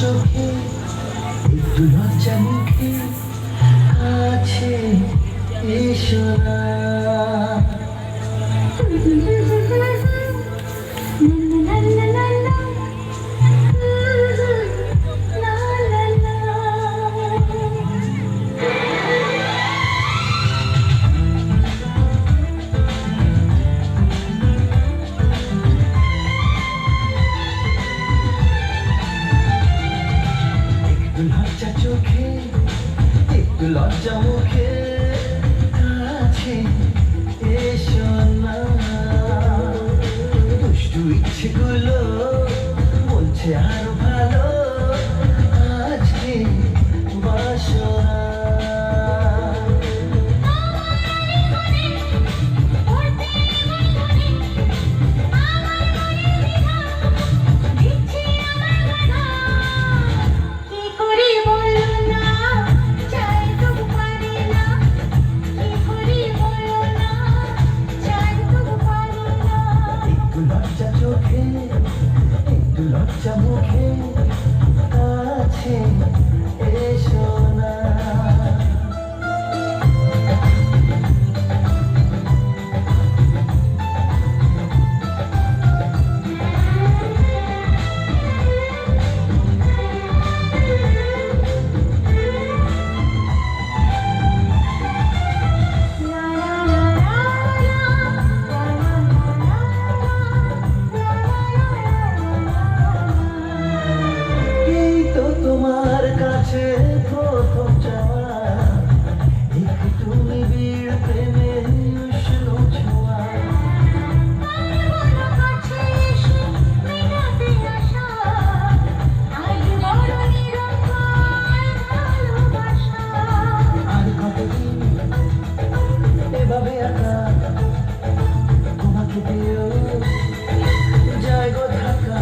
চোখে একটু লজ্জা মুখে আছে এসো না লজ্জা মুখে কাছে এসো না। দুষ্টু বলছে আরও লজ্জা চোখে একটু লজ্জা মুখে। কাছে